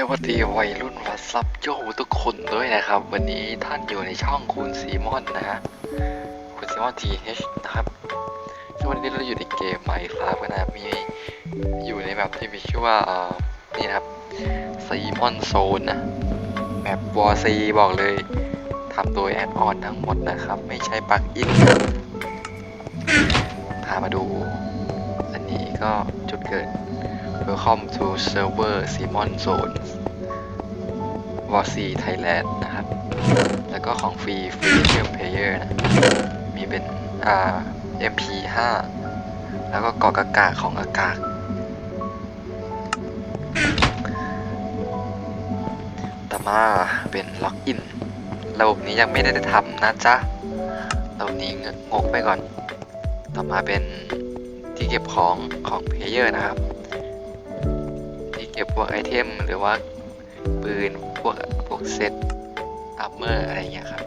วัสดีวัยรุ่นวัดซับโยทุกคนด้วยนะครับ วันนี้ท่านอยู่ในช่องคุณซีมอนนะฮะคุณซีมอนทีเนะครับซึ่วันนี้เราอยู่ในเกมไมค์ครับนะมีอยู่ในแบบที่มีชื่อว่าเอ่อนี่นะครับซีมอนโซนนะแบบวอซีบอกเลยทำโดยแอดออนทั้งหมดนะครับ ไม่ใช่ปลักอินพามาดู อันนี้ก็จุดเกิด Welcome to server Simon Zone w a r c Thailand นะครับ แล้วก็ของฟรี Freedom Player นะ มีเป็นอ่า MP5 แล้วก็กาะกากาของอากาศ ต่อมาเป็นล็อกอิน ระบบนี้ยังไม่ได้ทำนะจ๊ะ ระบบนี้งกไปก่อน ต่อมาเป็นที่เก็บของของเพลเยอร์นะครับ พวกไอเทมหรือว่าปืนพวกพวกเซตอัพเมอร์อะไรเงี้ยครับ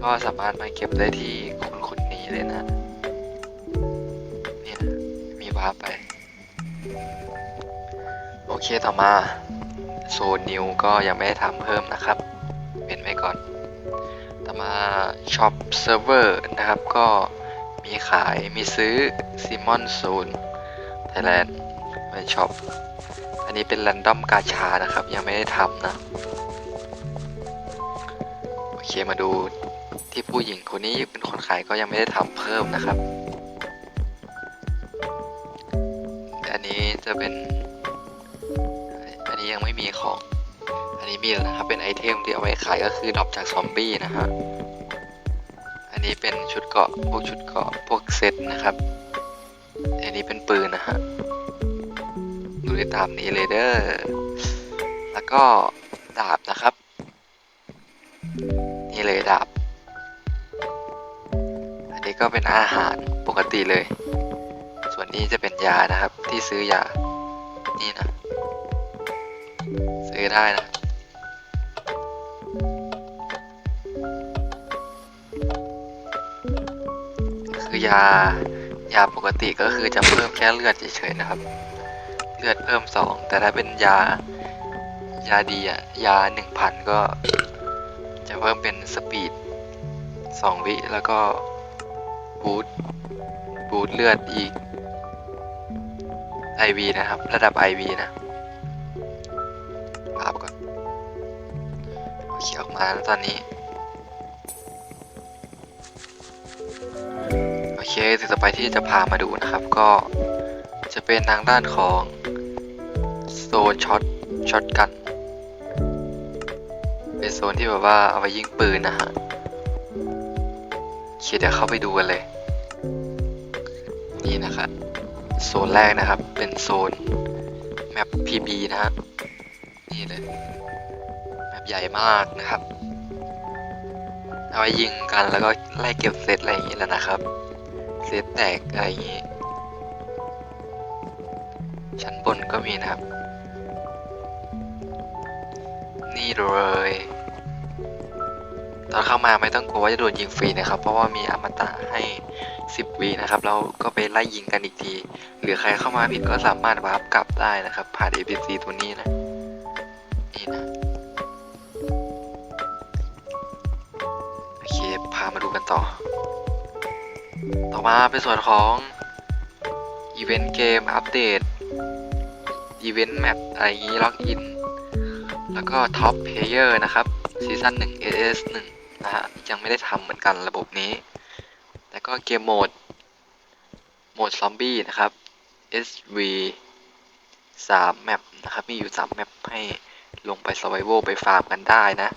ก็สามารถมาเก็บได้ที่คนคนนี้เลยนะ เนี่ย มีวาร์ปไป โอเคต่อมาโซนนิวก็ยังไม่ได้ทำเพิ่มนะครับ เป็นไว้ก่อน ต่อมาช็อปเซิร์ฟเวอร์นะครับ ก็มีขายมีซื้อ Simon Zone Thailand เป็นช็อป นนี้เป็น r รนดอมกาชานะครับ ยังไม่ได้ทำนะ โอเคมาดูที่ผู้หญิงคนนี้เป็นคนขายก็ยังไม่ได้ทำเพิ่มนะครับ อันนี้จะเป็น อันนี้ยังไม่มีของ อันนี้มีแล้วนะครับ เป็นไอเทมที่เอาไว้ขายก็คือดรอปจากซอมบี้นะฮะ อันนี้เป็นชุดเกาะพวกชุดเกาะพวกเซตนะครับ อันนี้เป็นปืนนะฮะ ดูได้ตามนี้เลยเด้อ แล้วก็ดาบนะครับ นี่เลยดาบ อันนี้ก็เป็นอาหารปกติเลย ส่วนนี้จะเป็นยานะครับที่ซื้อยา นี่นะ ซื้อได้นะคือยา ยาปกติก็คือจะเพิ่มแค่เลือดเฉยๆนะครับ ลือดเพิ่มสองแต่ถ้าเป็นยายาดีอะยาหนึ่งพันก็ จะเพิ่มเป็นสปีดสองวิแล้วก็บูทบูทเลือดอีก IV นะครับ ระดับ IV นะภาพก่อนโอเคออกมาแล้วตอนนี้ โอเคสิ่งต่อไปที่จะพามาดูนะครับ ก็จะเป็นทางด้านของ โซนช็อตช็อตกัน เป็นโซนที่แบบว่าเอาไว้ยิงปืนนะฮะเคเดี๋ยวเข้าไปดูกันเลย นี่นะครับ โซนแรกนะครับ เป็นโซนแมป PB นะฮะ นี่เลย แมปใหญ่มากนะครับ เอาไว้ยิงกันแล้วก็ไล่เก็บเซตอะไรอย่างนี้แหล้วนะครับ เซตแตกอะไรอย่างนี้ ชั้นบนก็มีนะครับ นี่เลยตอนเข้ามาไม่ต้องกลัวว่าจะโดนยิงฟรีนะครับ เพราะว่ามีอมตะให้ 10วีนะครับเราก็ไปไล่ยิงกันอีกที หรือใครเข้ามาผิดก็สามารถวาร์ปกลับได้นะครับ ผ่าน APC ตัวนี้นะนี่นะโอเคพามาดูกันต่อ ต่อมาเป็นส่วนของอีเวนต์เกมอัปเดตอีเวนต์แมปอะไรอย่างนี้ล็อกอิน แล้วก็ท็อปเพลเยอร์นะครับซีซั่น1 AS 1นะฮะยังไม่ได้ทำเหมือนกันระบบนี้ แล้วก็เกมโหมด โหมดซอมบี้นะครับ SV 3 แมปนะครับ มีอยู่ 3 แมปให้ลงไปสไวโวไปฟาร์มกันได้นะ